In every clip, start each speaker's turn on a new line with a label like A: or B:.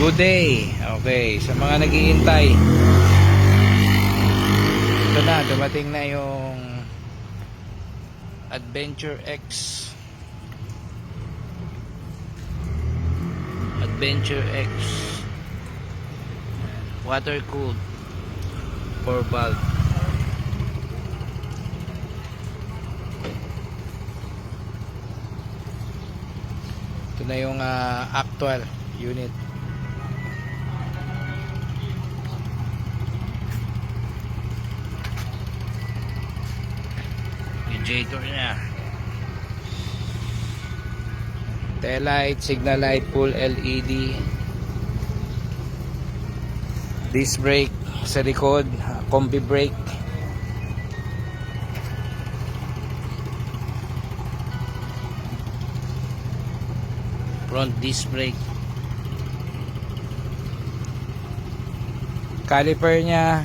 A: Good day. Okay, sa mga naghihintay. Ito na, dumating na yung Adventure X. Adventure X. Water cooled. 4 valve. Ito na yung ah, actual unit. Radiator niya. Tail light, signal light, full LED. Disc brake sa likod, combi brake. Front disc brake. Caliper niya,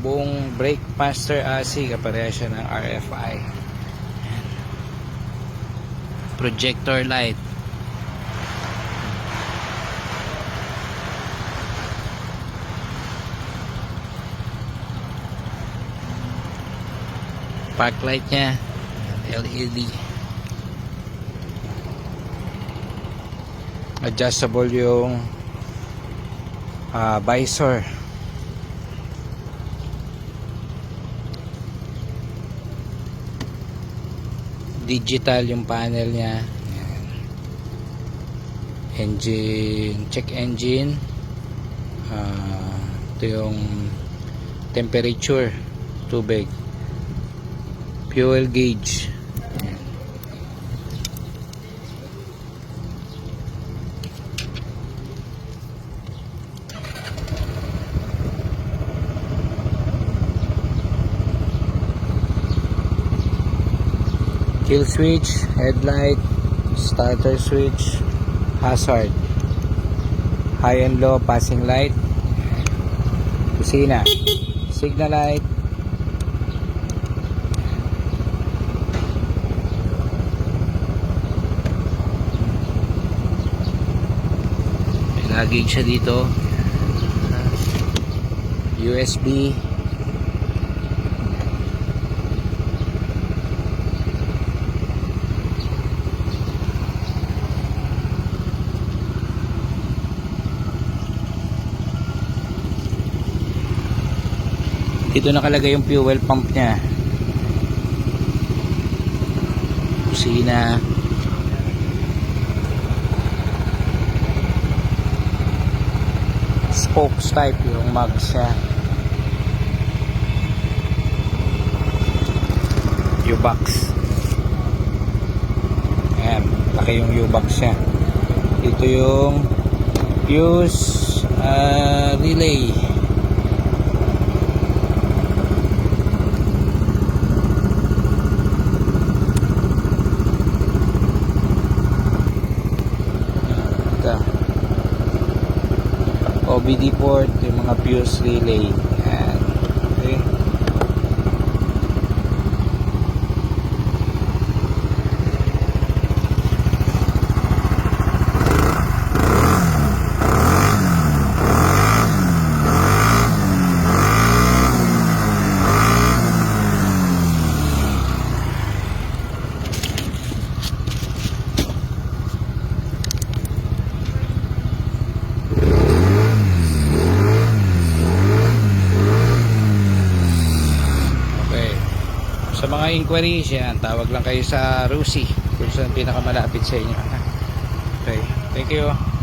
A: buong brake master AC, kapareha siya ng RFI. Projector light. Park light niya, LED. Adjustable yung ah, visor. Digital yung panel niya. Engine check engine. Ah, ito yung temperature tubig. Fuel gauge kill switch, headlight, starter switch, hazard, high and low passing light, kusina, signal light, luggage siya dito, USB, Dito nakalagay yung fuel pump niya. Kusina. Spokes type yung mags niya. U-box. Ayan, laki yung U-box niya. Ito yung fuse ah, relay. Ito. OBD port, yung mga fuse relay. Yan. Okay. Okay. Sa mga inquiries yan, tawag lang kayo sa Rusi kung saan pinakamalapit sa inyo. Okay. Thank you.